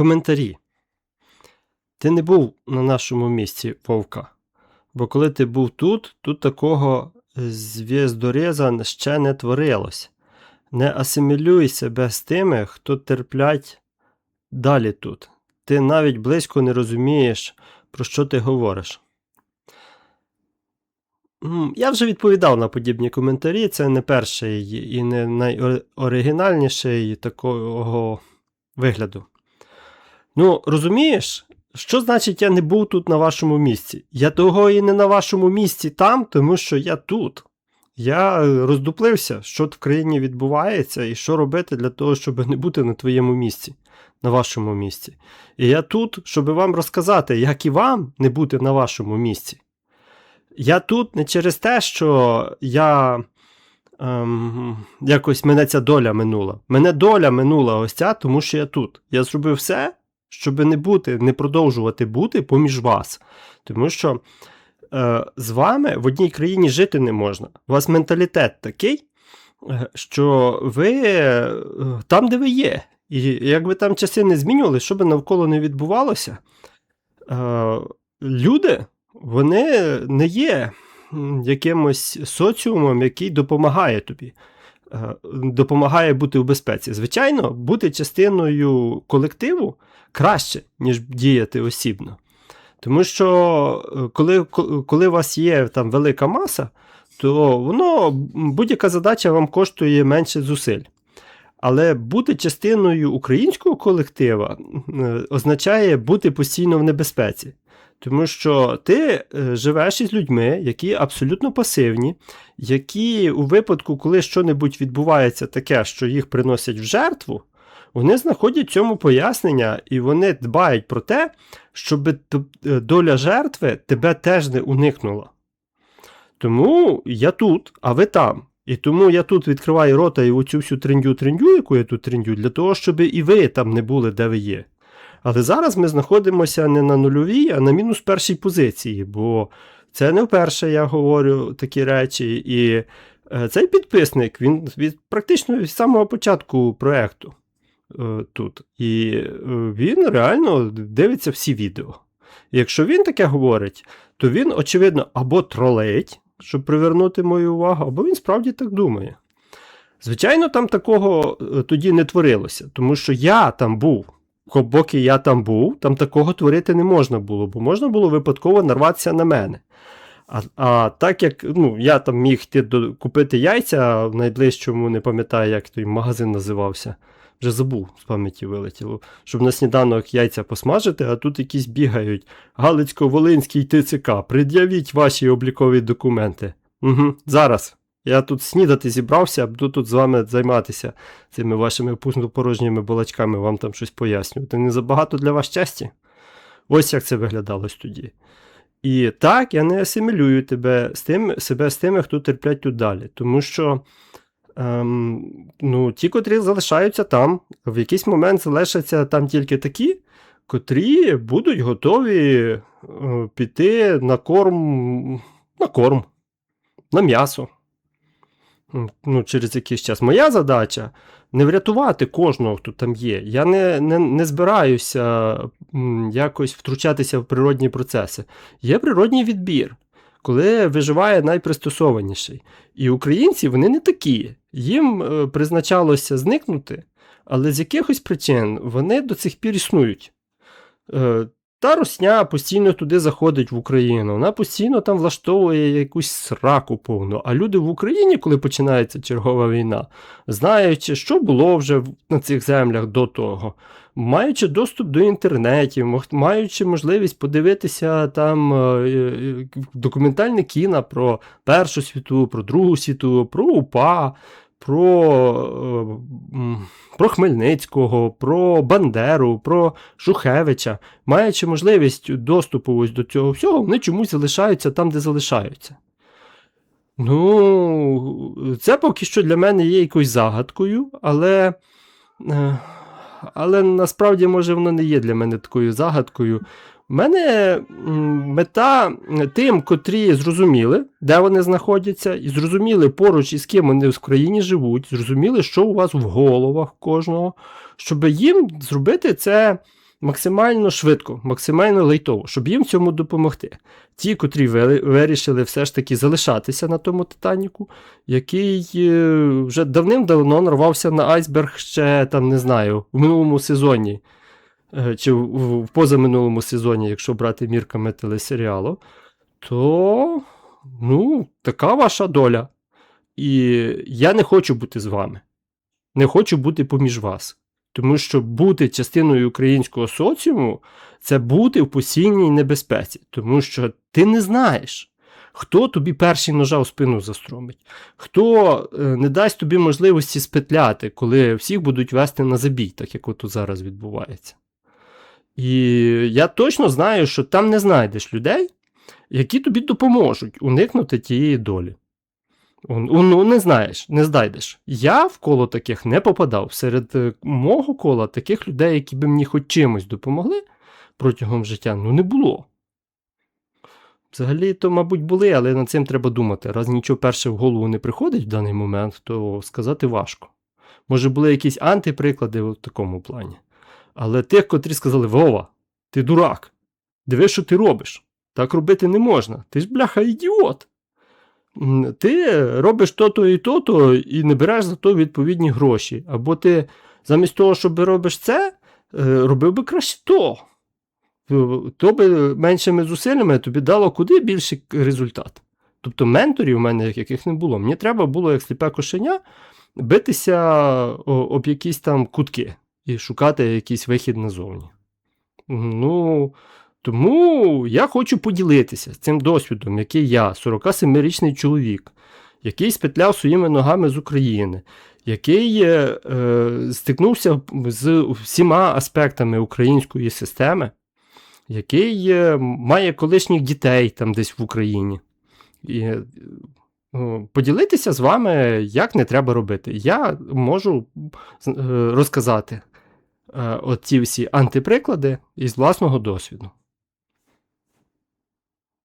коментарі. Ти не був на нашому місці вовка. Бо коли ти був тут, тут такого зв'яздореза ще не творилось. Не асимілюй себе з тими, хто терплять далі тут. Ти навіть близько не розумієш, про що ти говориш. Я вже відповідав на подібні коментарі. Це не перший і не найоригінальніший такого вигляду. Ну, розумієш, що значить я не був тут на вашому місці? Я того і не на вашому місці там, тому що я тут. Я е, роздуплився, що в країні відбувається, і що робити для того, щоб не бути на твоєму місці, на вашому місці. І я тут, щоб вам розказати, як і вам не бути на вашому місці. Я тут не через те, що я ем, якось мене ця доля минула. Мене доля минула ось ця, тому що я тут. Я зробив все, щоб не бути, не продовжувати бути поміж вас. Тому що е, з вами в одній країні жити не можна. У вас менталітет такий, е, що ви е, там, де ви є. І якби там часи не змінювали, що би навколо не відбувалося, е, люди вони не є якимось соціумом, який допомагає тобі. Е, Допомагає бути в безпеці. Звичайно, бути частиною колективу краще, ніж діяти осібно. Тому що е, коли, коли у вас є там велика маса, то воно будь-яка задача вам коштує менше зусиль. Але бути частиною українського колектива е, означає бути постійно в небезпеці. Тому що ти е, живеш із людьми, які абсолютно пасивні, які у випадку, коли щось відбувається таке, що їх приносять в жертву, вони знаходять цьому пояснення і вони дбають про те, щоб е, доля жертви тебе теж не уникнула. Тому я тут, а ви там. І тому я тут відкриваю рота і оцю всю трендю-трендю, яку я тут трендю, для того, щоб і ви там не були, де ви є. Але зараз ми знаходимося не на нульовій, а на мінус першій позиції, бо це не вперше я говорю такі речі. І е, цей підписник, він від практично від самого початку проєкту е, тут. І е, він реально дивиться всі відео. Якщо він таке говорить, то він, очевидно, або тролить, щоб привернути мою увагу, або він справді так думає. Звичайно, там такого тоді не творилося, тому що я там був. Поки я там був, там такого творити не можна було, бо можна було випадково нарватися на мене. А, а так як ну, я там міг йти до, купити яйця в найближчому, не пам'ятаю, як той магазин називався. Вже забув, з пам'яті вилетіло, щоб на сніданок яйця посмажити, а тут якісь бігають. Галицько-Волинський ТЦК, пред'явіть ваші облікові документи. Угу, зараз. Я тут снідати зібрався, а буду тут з вами займатися цими вашими пустопорожніми балачками, вам там щось пояснювати. Не забагато для вас честі? Ось як це виглядалось тоді. І так, я не асимілюю тебе з тим, себе з тими, хто терплять тут далі. Тому що ем, ну, ті, котрі залишаються там, в якийсь момент залишаться там тільки такі, котрі будуть готові е, піти на корм, на корм, на м'ясо. Ну, через якийсь час. Моя задача не врятувати кожного, хто там є. Я не, не, не збираюся якось втручатися в природні процеси. Є природній відбір, коли виживає найпристосованіший. І українці вони не такі. Їм е, призначалося зникнути, але з якихось причин вони до цих пір існують. Та русня постійно туди заходить в Україну, вона постійно там влаштовує якусь сраку повну. А люди в Україні, коли починається чергова війна, знаючи, що було вже на цих землях до того, маючи доступ до інтернетів, маючи можливість подивитися там е, е, документальне кіно про Першу світову, про Другу світову, про УПА, про, е, про Хмельницького, про Бандеру, про Шухевича, маючи можливість доступу ось до цього всього, вони чомусь залишаються там, де залишаються. Ну, це поки що для мене є якоюсь загадкою, але, е, але насправді, може, воно не є для мене такою загадкою. У мене мета тим, котрі зрозуміли, де вони знаходяться, і зрозуміли поруч із ким вони в країні живуть, зрозуміли, що у вас в головах кожного, щоб їм зробити це максимально швидко, максимально лейтово, щоб їм цьому допомогти. Ті, котрі вирішили все ж таки залишатися на тому Титаніку, який е, вже давним-давно нарвався на айсберг ще там, не знаю, в минулому сезоні. Е, Чи в, позаминулому сезоні, якщо брати мірками телесеріалу, то ну, така ваша доля. І я не хочу бути з вами. Не хочу бути поміж вас. Тому що бути частиною українського соціуму це бути в постійній небезпеці. Тому що ти не знаєш, хто тобі перший ножа у спину застромить, хто е, не дасть тобі можливості спетляти, коли всіх будуть вести на забій, так як от зараз відбувається. І я точно знаю, що там не знайдеш людей, які тобі допоможуть уникнути тієї долі. Ну, не знаєш, не знайдеш. Я в коло таких не попадав. Серед е, мого кола таких людей, які би мені хоч чимось допомогли протягом життя, ну не було. Взагалі, то, мабуть, були, але над цим треба думати. Раз нічого перше в голову не приходить в даний момент, то сказати важко. Може, були якісь антиприклади в такому плані. Але тих, котрі сказали: Вова, ти дурак, диви, що ти робиш. Так робити не можна. Ти ж бляха ідіот. Ти робиш то-то і то-то і не береш за то відповідні гроші. Або ти замість того, щоб робиш це, е, робив би краще то. Е, То би меншими зусиллями тобі дало куди більший результат. Тобто менторів у мене яких не було. Мені треба було, як сліпе кошеня, битися об якісь там кутки і шукати якийсь вихід назовні. Ну, тому я хочу поділитися цим досвідом, який я, 47-річний чоловік, який спетляв своїми ногами з України, який е, е, стикнувся з всіма аспектами української системи, який е, має колишніх дітей там десь в Україні. І, е, поділитися з вами, як не треба робити. Я можу е, розказати оці всі антиприклади із власного досвіду.